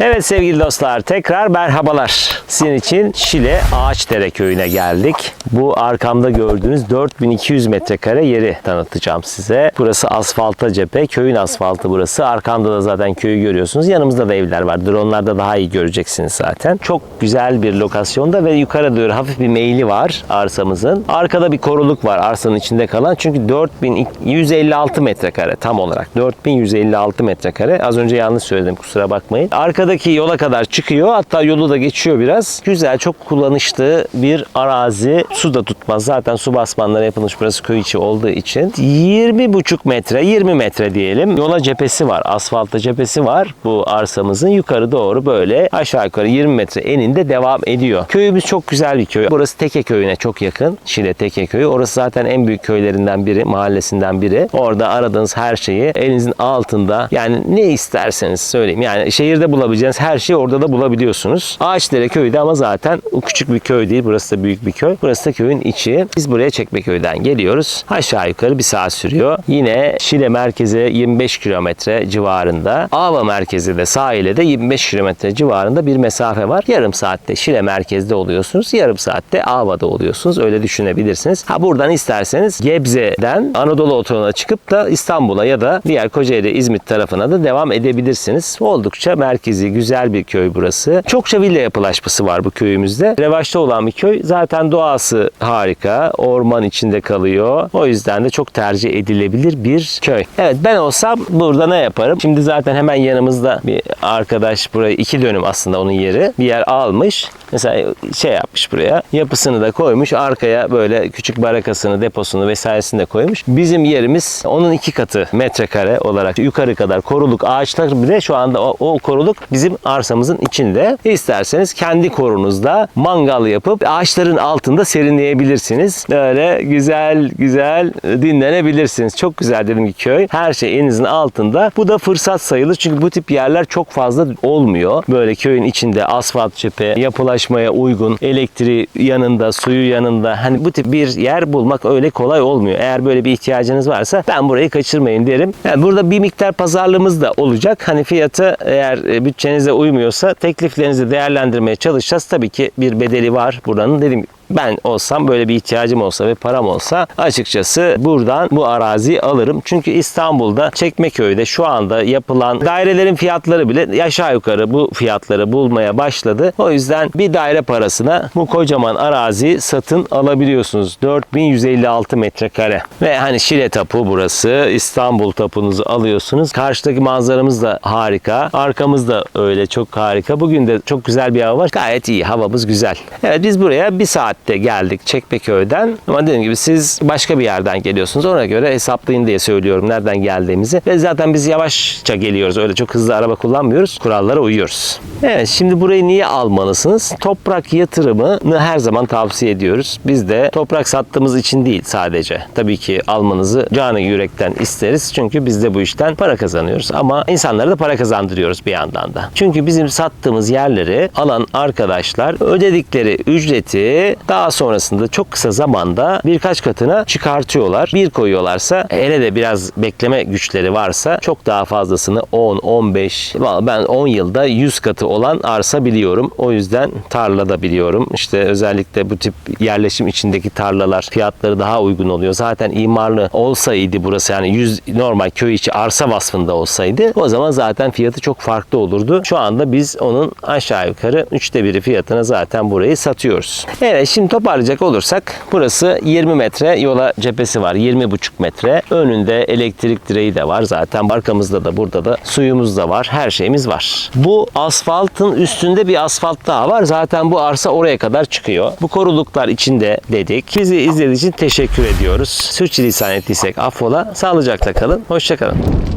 Evet sevgili dostlar tekrar merhabalar. Sizin için Şile Ağaçdere köyüne geldik. Bu arkamda gördüğünüz 4200 metrekare yeri tanıtacağım size. Burası asfalta cephe. Köyün asfaltı burası. Arkamda da zaten köyü görüyorsunuz. Yanımızda da evler var. Dronlarda daha iyi göreceksiniz zaten. Çok güzel bir lokasyonda ve yukarı doğru hafif bir meyli var arsamızın. Arkada bir koruluk var arsanın içinde kalan. Çünkü 4156 metrekare tam olarak. 4156 metrekare. Az önce yanlış söyledim kusura bakmayın. Arkadaki yola kadar çıkıyor. Hatta yolu da geçiyor biraz. Güzel, çok kullanışlı bir arazi. Su da tutmaz. Zaten su basmanları yapılmış burası köy içi olduğu için. 20,5 metre, 20 metre diyelim. Yola cephesi var. Asfalta cephesi var. Bu arsamızın yukarı doğru böyle aşağı yukarı 20 metre eninde devam ediyor. Köyümüz çok güzel bir köy. Burası Teke köyüne çok yakın. Şile Teke köyü. Orası zaten en büyük köylerinden biri, mahallesinden biri. Orada aradığınız her şeyi elinizin altında yani ne isterseniz söyleyeyim. Yani şehirde bulabileceğiniz her şeyi orada da bulabiliyorsunuz. Ağaçdere köyü de ama zaten o küçük bir köy değil. Burası da büyük bir köy. Burası da köyün içi. Biz buraya Çekmeköy'den geliyoruz. Aşağı yukarı bir saat sürüyor. Yine Şile merkeze 25 kilometre civarında. Ava merkezi de sahile de 25 kilometre civarında bir mesafe var. Yarım saatte Şile merkezde oluyorsunuz. Yarım saatte Ava'da oluyorsunuz. Öyle düşünebilirsiniz. Ha buradan isterseniz Gebze'den Anadolu otoyoluna çıkıp da İstanbul'a ya da diğer Kocaeli İzmit tarafına da devam edebilirsiniz. Oldukça merkezi, güzel bir köy burası. Çokça villa yapılaşması var bu köyümüzde. Revaçta olan bir köy. Zaten doğası harika. Orman içinde kalıyor. O yüzden de çok tercih edilebilir bir köy. Evet ben olsam burada ne yaparım? Şimdi zaten hemen yanımızda bir arkadaş burayı iki dönüm aslında onun yeri. Bir yer almış. Mesela şey yapmış buraya. Yapısını da koymuş. Arkaya böyle küçük barakasını, deposunu vesairesini de koymuş. Bizim yerimiz onun iki katı metrekare olarak yukarı kadar koruluk ağaçlar bile şu anda o, o koruluk bizim arsamızın içinde. İsterseniz kendi korunuzda mangal yapıp ağaçların altında serinleyebilirsiniz. Böyle güzel güzel dinlenebilirsiniz. Çok güzel dedim ki köy. Her şey elinizin altında. Bu da fırsat sayılır. Çünkü bu tip yerler çok fazla olmuyor. Böyle köyün içinde asfalt cephe, yapılaşmaya uygun, elektriği yanında, suyu yanında. Hani bu tip bir yer bulmak öyle kolay olmuyor. Eğer böyle bir ihtiyacınız varsa ben burayı kaçırmayın derim. Yani burada bir miktar pazarlığımız da olacak. Hani fiyatı eğer e, bütçenize uymuyorsa tekliflerinizi değerlendirmeye çalışacağız. Tabii ki bir bedeli var buranın. Dediğim gibi ben olsam böyle bir ihtiyacım olsa ve param olsa açıkçası buradan bu araziyi alırım. Çünkü İstanbul'da Çekmeköy'de şu anda yapılan dairelerin fiyatları bile aşağı yukarı bu fiyatları bulmaya başladı. O yüzden bir daire parasına bu kocaman araziyi satın alabiliyorsunuz. 4156 metrekare. Ve hani Şile tapu burası. İstanbul tapunuzu alıyorsunuz. Karşıdaki manzaramız da harika. Arkamız da öyle çok harika. Bugün de çok güzel bir hava var. Gayet iyi. Havamız güzel. Evet biz buraya bir saatte geldik Çekmeköy'den. Ama dediğim gibi siz başka bir yerden geliyorsunuz. Ona göre hesaplayın diye söylüyorum nereden geldiğimizi. Ve zaten biz yavaşça geliyoruz. Öyle çok hızlı araba kullanmıyoruz. Kurallara uyuyoruz. Evet şimdi burayı niye almalısınız? Toprak yatırımını her zaman tavsiye ediyoruz. Biz de toprak sattığımız için değil sadece. Tabii ki almanızı canı yürekten isteriz. Çünkü biz de bu işten para kazanıyoruz. Ama insanlara da para kazandırıyoruz bir yandan da. Çünkü bizim sattığımız yerleri alan arkadaşlar ödedikleri ücreti daha sonrasında çok kısa zamanda birkaç katına çıkartıyorlar. Bir koyuyorlarsa hele de biraz bekleme güçleri varsa çok daha fazlasını 10, 15 vallahi ben 10 yılda 100 katı olan arsa biliyorum. O yüzden tarla da biliyorum. İşte özellikle bu tip yerleşim içindeki tarlalar fiyatları daha uygun oluyor. Zaten imarlı olsaydı burası yani 100 normal köy içi arsa vasfında olsaydı o zaman zaten fiyatı çok farklı olurdu. Şu anda biz onun aşağı yukarı üçte biri fiyatına zaten burayı satıyoruz. Evet şimdi toparlayacak olursak burası 20 metre yola cephesi var. 20,5 metre. Önünde elektrik direği de var. Zaten arkamızda da burada da suyumuz da var. Her şeyimiz var. Bu asfaltın üstünde bir asfalt daha var. Zaten bu arsa oraya kadar çıkıyor. Bu koruluklar içinde dedik. Bizi izlediğiniz için teşekkür ediyoruz. Sürçülisan ettiysek affola. Sağlıcakla kalın. Hoşçakalın.